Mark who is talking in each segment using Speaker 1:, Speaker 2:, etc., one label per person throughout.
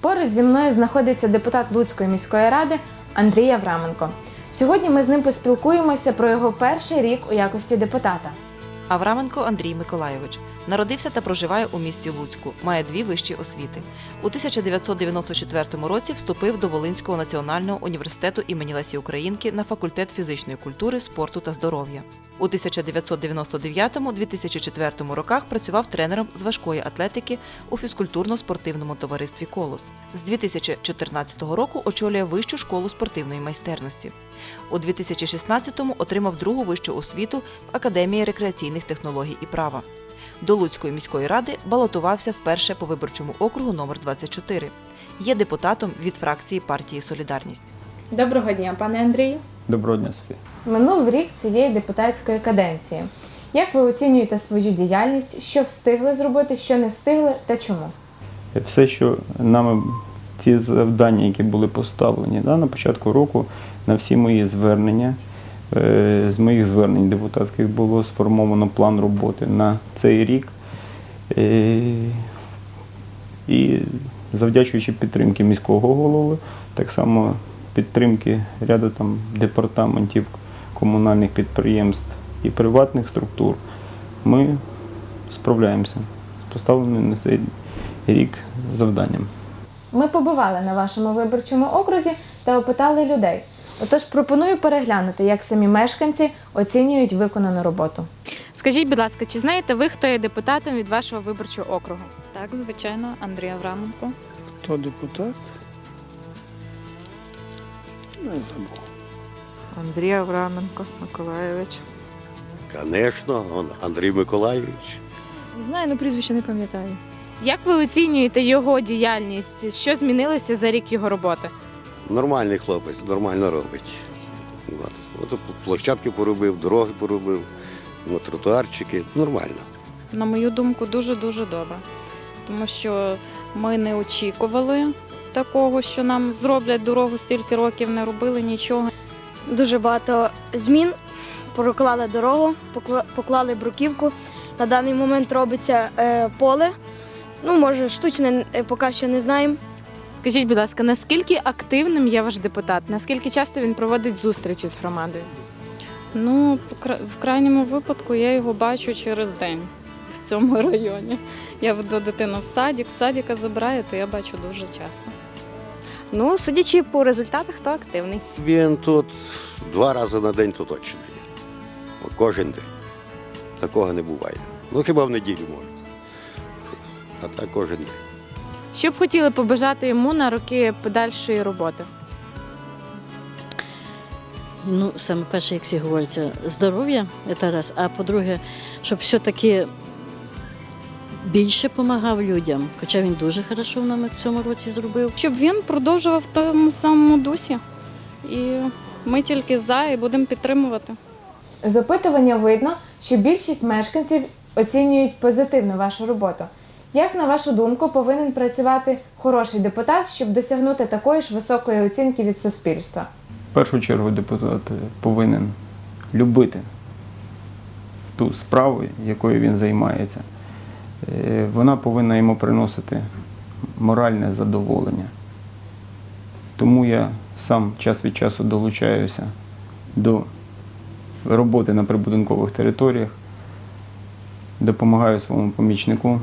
Speaker 1: Поруч зі мною знаходиться депутат Луцької міської ради Андрій Авраменко. Сьогодні ми з ним поспілкуємося про його перший рік у якості депутата.
Speaker 2: Авраменко Андрій Миколайович народився та проживає у місті Луцьку. Має дві вищі освіти. У 1994 році вступив до Волинського національного університету імені Лесі Українки на факультет фізичної культури, спорту та здоров'я. У 1999-2004 роках працював тренером з важкої атлетики у фізкультурно-спортивному товаристві Колос. З 2014 року очолює Вищу школу спортивної майстерності. У 2016-му отримав другу вищу освіту в Академії рекреаційних технологій і права. До Луцької міської ради балотувався вперше по виборчому округу номер 24. Є депутатом від фракції партії Солідарність.
Speaker 1: Доброго дня, пане Андрію.
Speaker 3: Доброго дня, Софія.
Speaker 1: Минув рік цієї депутатської каденції. Як ви оцінюєте свою діяльність? Що встигли зробити, що не встигли та чому?
Speaker 3: Все, що нами ці завдання, які були поставлені да, на початку року, на всі мої звернення, е, з моїх звернень депутатських було сформовано план роботи на цей рік. Е, І завдячуючи підтримки міського голови, так само підтримки ряду там департаментів комунальних підприємств і приватних структур, ми справляємося з поставленим на цей рік завданням.
Speaker 1: Ми побували на вашому виборчому окрузі та опитали людей. Отож, пропоную переглянути, як самі мешканці оцінюють виконану роботу. Скажіть, будь ласка, чи знаєте ви, хто є депутатом від вашого виборчого округу?
Speaker 4: Так, звичайно, Андрій Авраменко.
Speaker 5: Хто депутат? Не забув.
Speaker 6: Андрій Авраменко Миколайович.
Speaker 7: Звісно, он Андрій Миколайович.
Speaker 4: Знаю, але прізвище не пам'ятаю.
Speaker 1: Як ви оцінюєте його діяльність? Що змінилося за рік його роботи?
Speaker 7: Нормальний хлопець, нормально робить. От, от площадки поробив, дороги поробив, от, тротуарчики. Нормально.
Speaker 4: На мою думку, дуже-дуже добре. Тому що ми не очікували такого, що нам зроблять дорогу стільки років, не робили нічого.
Speaker 8: дуже багато змін. Проклали дорогу, поклали бруківку. На даний момент робиться е, поле. Ну, може, штучне е, поки що не знаємо.
Speaker 1: Скажіть, будь ласка, наскільки активним є ваш депутат? Наскільки часто він проводить зустрічі з громадою?
Speaker 4: Ну, в крайньому випадку я його бачу через день цьому районі. Я веду дитину в садик, з садика забираю, то я бачу дуже часто.
Speaker 8: Ну, судячи по результатах, то активний.
Speaker 7: Він тут два рази на день то точно є. Кожен день. Такого не буває. Ну хіба в неділю може. А так кожен день.
Speaker 1: Що б хотіли побажати йому на роки подальшої роботи?
Speaker 9: Ну, саме перше, як всі говориться, здоров'я це раз. А по-друге, щоб все-таки більше допомагав людям. Хоча він дуже хорошо нам в цьому році зробив.
Speaker 4: Щоб він продовжував в тому самому дусі. І ми тільки за і будемо підтримувати.
Speaker 1: З опитування видно, що більшість мешканців оцінюють позитивно вашу роботу. Як на вашу думку, повинен працювати хороший депутат, щоб досягнути такої ж високої оцінки від суспільства?
Speaker 3: В першу чергу депутат повинен любити ту справу, якою він займається. Е, Вона повинна йому приносити моральне задоволення. Тому я сам час від часу долучаюся до роботи на прибудинкових територіях, допомагаю своєму помічнику,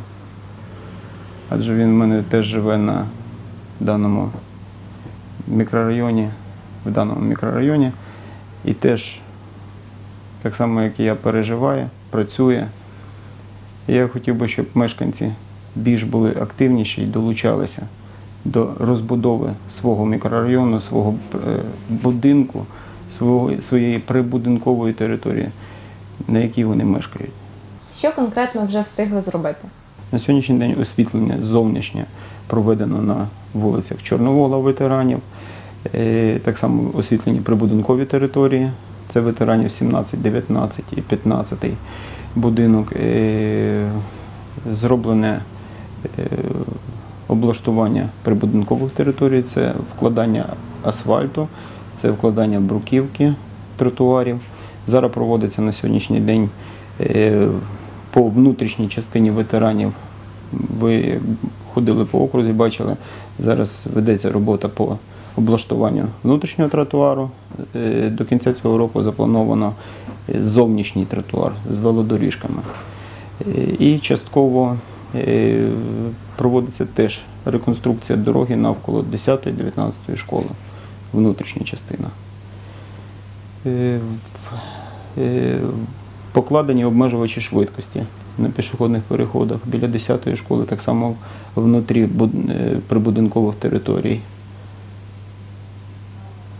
Speaker 3: адже він в мене теж живе на даному мікрорайоні, в даному мікрорайоні, і теж, так само, як і я, переживає, працює. Я хотів би, щоб мешканці більш були активніші і долучалися до розбудови свого мікрорайону, свого е, будинку, своєї прибудинкової території, на якій вони мешкають.
Speaker 1: Що конкретно вже встигли зробити?
Speaker 3: На сьогоднішній день освітлення зовнішнє проведено на вулицях Чорновола ветеранів, Е, так само освітлені прибудинкові території. Це ветеранів 17, 19 і 15 будинок. Е, Зроблене е, облаштування прибудинкових територій, це вкладання асфальту, це вкладання бруківки тротуарів, Зараз проводиться на сьогоднішній день е, по внутрішній частині ветеранів. Ви ходили по окрузі, бачили. Зараз ведеться робота по облаштуванню внутрішнього тротуару. Е, До кінця цього року заплановано е, зовнішній тротуар з велодоріжками. Е, І частково проводиться теж реконструкція дороги навколо 10-19 школи, внутрішня частина. Покладені обмежувачі швидкості на пішохідних переходах біля 10-ї школи, так само внутрі прибудинкових територій.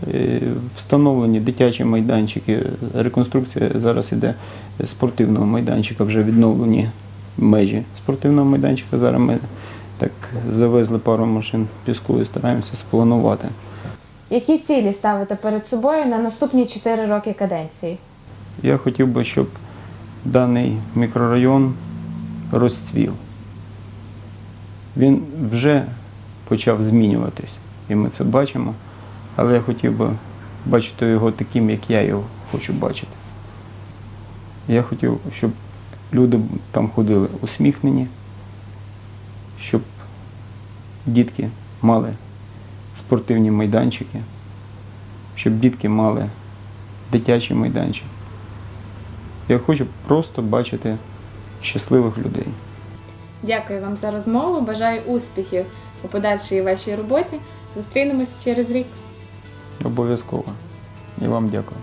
Speaker 3: Е, Встановлені дитячі майданчики. Реконструкція зараз іде спортивного майданчика, вже відновлені межі спортивного майданчика. Зараз ми так завезли пару машин піску і стараємося спланувати.
Speaker 1: Які цілі ставите перед собою на наступні 4 роки каденції?
Speaker 3: Я хотів би, щоб даний мікрорайон розцвів. Він вже почав змінюватись, і ми це бачимо, але я хотів би бачити його таким, як я його хочу бачити. Я хотів, щоб люди там ходили усміхнені, щоб дітки мали спортивні майданчики, щоб дітки мали дитячі майданчики. Я хочу просто бачити щасливих людей.
Speaker 1: Дякую вам за розмову. Бажаю успіхів у подальшій вашій роботі. Зустрінемось через рік.
Speaker 3: Обов'язково. І вам дякую.